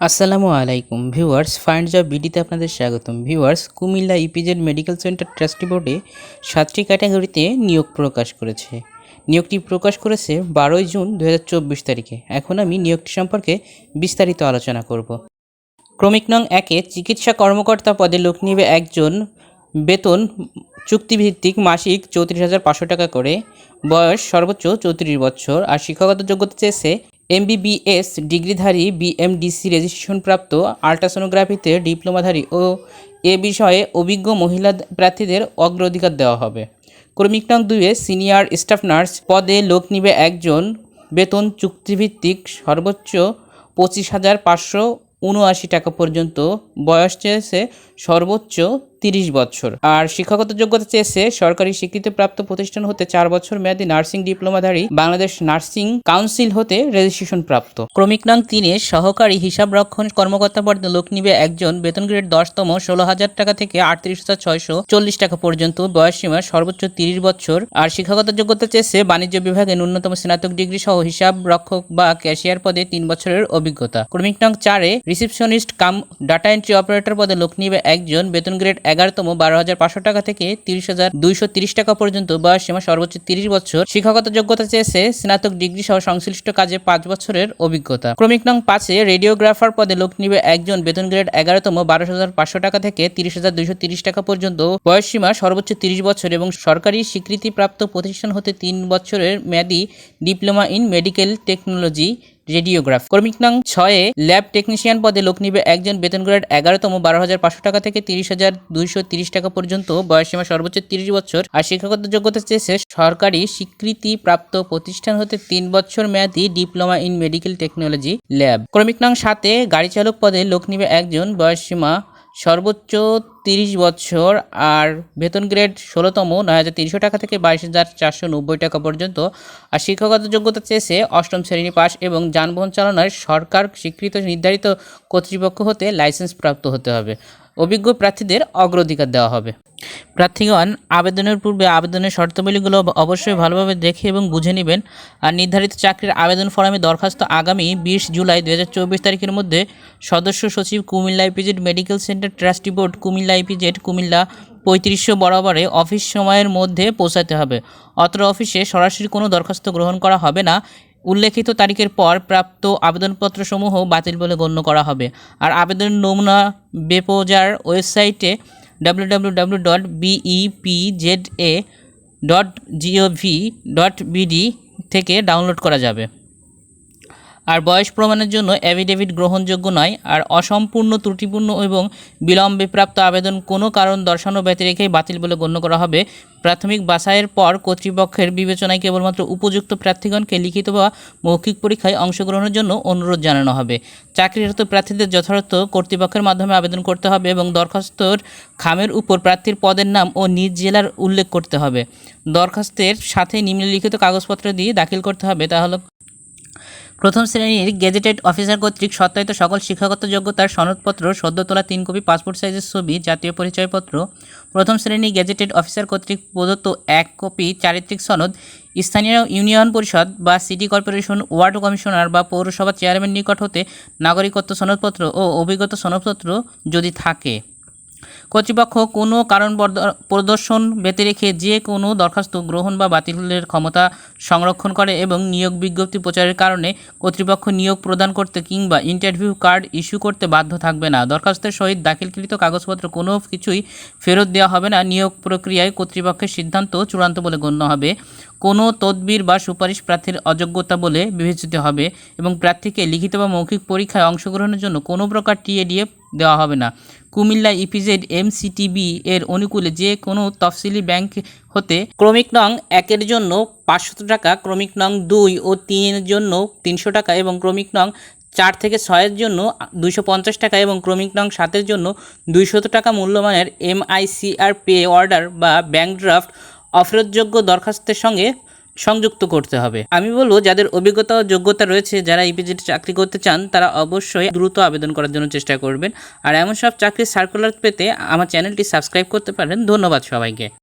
আসসালামু আলাইকুম viewers find job বিডিতে আপনাদের স্বাগতম। Viewers, Comilla EPZ medical center trustee বোর্ডে সাতটি ক্যাটাগরিতে নিয়োগ প্রকাশ করেছে। নিয়োগটি প্রকাশ করেছে বারোই জুন দু চব্বিশ তারিখে। এখন আমি নিয়োগটি সম্পর্কে বিস্তারিত আলোচনা করব। ক্রমিক নং একে চিকিৎসা কর্মকর্তা পদে লোক নিবে একজন। বেতন চুক্তিভিত্তিক মাসিক চৌত্রিশ হাজার পাঁচশো টাকা করে। বয়স সর্বোচ্চ চৌত্রিশ বছর। আর শিক্ষাগত যোগ্যতা চেয়েছে এমবিবিএস ডিগ্রিধারী বিএমডিসি রেজিস্ট্রেশন প্রাপ্ত আল্ট্রাসোনোগ্রাফিতে ডিপ্লোমাধারী ও এ বিষয়ে অভিজ্ঞ মহিলা প্রার্থীদের অগ্রাধিকার দেওয়া হবে। ক্রমিক নং দুইয়ে সিনিয়র স্টাফ নার্স পদে লোক নিবে একজন। বেতন চুক্তিভিত্তিক সর্বোচ্চ পঁচিশ হাজার পাঁচশো উনআশি টাকা পর্যন্ত। বয়স চেয়েছে সর্বোচ্চ তিরিশ বছর। আর শিক্ষাগত যোগ্যতা চেয়েছে সরকারি স্বীকৃতিপ্রাপ্ত প্রতিষ্ঠান হতে চার বছর মেয়াদী নার্সিং ডিপ্লোমাধারী বাংলাদেশ নার্সিং কাউন্সিল হতে রেজিস্ট্রেশন প্রাপ্ত। ক্রমিক নং তিনে সহকারী হিসাব রক্ষণ কর্মকর্তা পদে লোক নিবে একজন। বেতন গ্রেড দশতম ষোলো হাজার টাকা থেকে আটত্রিশ হাজার ছয়শো চল্লিশ টাকা পর্যন্ত। বয়স সীমা সর্বোচ্চ তিরিশ বছর। আর শিক্ষাগত যোগ্যতা চেয়েছে বাণিজ্য বিভাগে ন্যূনতম স্নাতক ডিগ্রি সহ হিসাব রক্ষক বা ক্যাশিয়ার পদে তিন বছরের অভিজ্ঞতা। ক্রমিক নং চারে receptionist cum data entry operator পদে লোক নিবে একজন। বেতন গ্রেড এগারোতম বারো হাজার পাঁচশো টাকা থেকে তিরিশ হাজার দুইশো তিরিশ টাকা পর্যন্ত বয়স সীমা সর্বোচ্চ তিরিশ বছর। শিক্ষাগত যোগ্যতা চেয়েছে স্নাতক ডিগ্রি সহ সংশ্লিষ্ট কাজে পাঁচ বছরের অভিজ্ঞতা। ক্রমিক নং পাঁচে রেডিওগ্রাফার পদে লোক নিবে একজন বেতন গ্রেড এগারোতম বারো হাজার পাঁচশো টাকা থেকে তিরিশ হাজার দুইশো তিরিশ টাকা পর্যন্ত বয়স সীমা সর্বোচ্চ তিরিশ বছর এবং সরকারি স্বীকৃতিপ্রাপ্ত প্রতিষ্ঠান হতে তিন বছরের মেয়াদী diploma in medical technology radiograph. কর্মিক নং ছয়ে ল্যাব টেকনিশিয়ান পদে লোক নিবে একজন, বেতন গ্রেড এগারোতম, বারো হাজার পাঁচশো টাকা থেকে তিরিশ হাজার দুইশো তিরিশ টাকা পর্যন্ত। বয়সসীমা সর্বোচ্চ তিরিশ বছর। আর শিক্ষাগত যোগ্যতা চেয়েছে সরকারি স্বীকৃতি প্রাপ্ত প্রতিষ্ঠান হতে তিন বছর মেয়াদী diploma in medical technology lab. ক্রমিক নং সাতে গাড়ি চালক পদে লোক নিবে একজন, বয়সসীমা সর্বোচ্চ তিরিশ বছর আর বেতন গ্রেড ষোলোতম নয় হাজার তিনশো টাকা থেকে বাইশ হাজার চারশো নব্বই টাকা পর্যন্ত। আর শিক্ষাগত যোগ্যতা চেয়েছে অষ্টম শ্রেণি পাস এবং যানবাহন চালানোর সরকার স্বীকৃত নির্ধারিত কর্তৃপক্ষ হতে লাইসেন্স প্রাপ্ত হতে হবে। অভিজ্ঞ প্রার্থীদের অগ্রাধিকার দেওয়া হবে। প্রার্থীগণ, আবেদনের পূর্বে আবেদনের শর্তাবলীগুলো অবশ্যই ভালোভাবে দেখে এবং বুঝে নেবেন আর নির্ধারিত চাকরির আবেদন ফর্মে দরখাস্ত আগামী বিশ জুলাই দু হাজার চব্বিশ তারিখের মধ্যে সদস্য সচিব Comilla EPZ medical center trustee board Comilla EPZ Comilla পঁয়ত্রিশশো বরাবরে অফিস সময়ের মধ্যে পৌঁছাতে হবে। অত্র অফিসে সরাসরি কোনো দরখাস্ত গ্রহণ করা হবে না। উল্লেখিত তারিখের পর প্রাপ্ত আবেদনপত্রসমূহ বাতিল বলে গণ্য করা হবে। আর আবেদন নমুনা বেপোজার ওয়েবসাইটে W dot BEPZA dot GOV dot BD থেকে ডাউনলোড করা যাবে। আর বয়স প্রমাণের জন্য অ্যাফিডেভিট গ্রহণযোগ্য নয়, আর অসম্পূর্ণ, ত্রুটিপূর্ণ এবং বিলম্বে প্রাপ্ত আবেদন কোনো কারণ দর্শানো ব্যতি রেখেই বাতিল বলে গণ্য করা হবে। প্রাথমিক বাছাইয়ের পর কর্তৃপক্ষের বিবেচনায় কেবলমাত্র উপযুক্ত প্রার্থীগণকে লিখিত বা মৌখিক পরীক্ষায় অংশগ্রহণের জন্য অনুরোধ জানানো হবে। চাকরিরত প্রার্থীদের যথার্থ কর্তৃপক্ষের মাধ্যমে আবেদন করতে হবে এবং দরখাস্তর খামের উপর প্রার্থীর পদের নাম ও নিজ জেলার উল্লেখ করতে হবে। দরখাস্তের সাথে নিম্নলিখিত কাগজপত্র দিয়ে দাখিল করতে হবে। তা হলো প্রথম শ্রেণির গেজেটেড অফিসার কর্তৃক সত্যায়িত সকল শিক্ষাগত যোগ্যতার সনদপত্র, সদ্য তোলা তিন কপি, পাসপোর্ট সাইজের ছবি, জাতীয় পরিচয়পত্র, প্রথম শ্রেণি গেজেটেড অফিসার কর্তৃক প্রদত্ত এক কপি চারিত্রিক সনদ, স্থানীয় ইউনিয়ন পরিষদ বা সিটি কর্পোরেশন, ওয়ার্ড কমিশনার বা পৌরসভা চেয়ারম্যান নিকট হতে নাগরিকত্ব সনদপত্র ও অভিজ্ঞতা সনদপত্র যদি থাকে। কর্তৃপক্ষ কোনো কারণ প্রদর্শন ব্যতি রেখে যে কোনো দরখাস্ত গ্রহণ বা বাতিলের ক্ষমতা সংরক্ষণ করে এবং নিয়োগ বিজ্ঞপ্তি প্রচারের কারণে কর্তৃপক্ষ নিয়োগ প্রদান করতে কিংবা ইন্টারভিউ কার্ড ইস্যু করতে বাধ্য থাকবে না। দরখাস্তের সহিত দাখিলকৃত কাগজপত্র কোনো কিছুই ফেরত দেওয়া হবে না। নিয়োগ প্রক্রিয়ায় কর্তৃপক্ষের সিদ্ধান্ত চূড়ান্ত বলে গণ্য হবে। কোনো তদবির বা সুপারিশ প্রার্থীর অযোগ্যতা বলে বিবেচিত হবে এবং প্রার্থীকে লিখিত বা মৌখিক পরীক্ষায় অংশগ্রহণের জন্য কোনো প্রকার টিএডিএফ দেওয়া হবে না। কুমিল্লা ইপিজেড এমসিটিবি এর অনুকূলে যে কোনো তফসিলি ব্যাংক হতে ক্রমিক নং একের জন্য পাঁচশো টাকা, ক্রমিক নং দুই ও তিনের জন্য তিনশো টাকা এবং ক্রমিক নং চার থেকে ছয়ের জন্য দুইশো পঞ্চাশ টাকা এবং ক্রমিক নং সাতের জন্য দুইশত টাকা মূল্যমানের এমআইসিআর পে অর্ডার বা ব্যাংক ড্রাফট অফেরতযোগ্য দরখাস্তের সঙ্গে সংযুক্ত করতে হবে। আমি বলব, যাদের অভিজ্ঞতা ও যোগ্যতা রয়েছে, যারা ইপিজেড চাকরি করতে চান, তারা অবশ্যই দ্রুত আবেদন করার জন্য চেষ্টা করবেন। আর এমন সব চাকরির সার্কুলার পেতে আমার চ্যানেলটি সাবস্ক্রাইব করতে পারেন। ধন্যবাদ সবাইকে।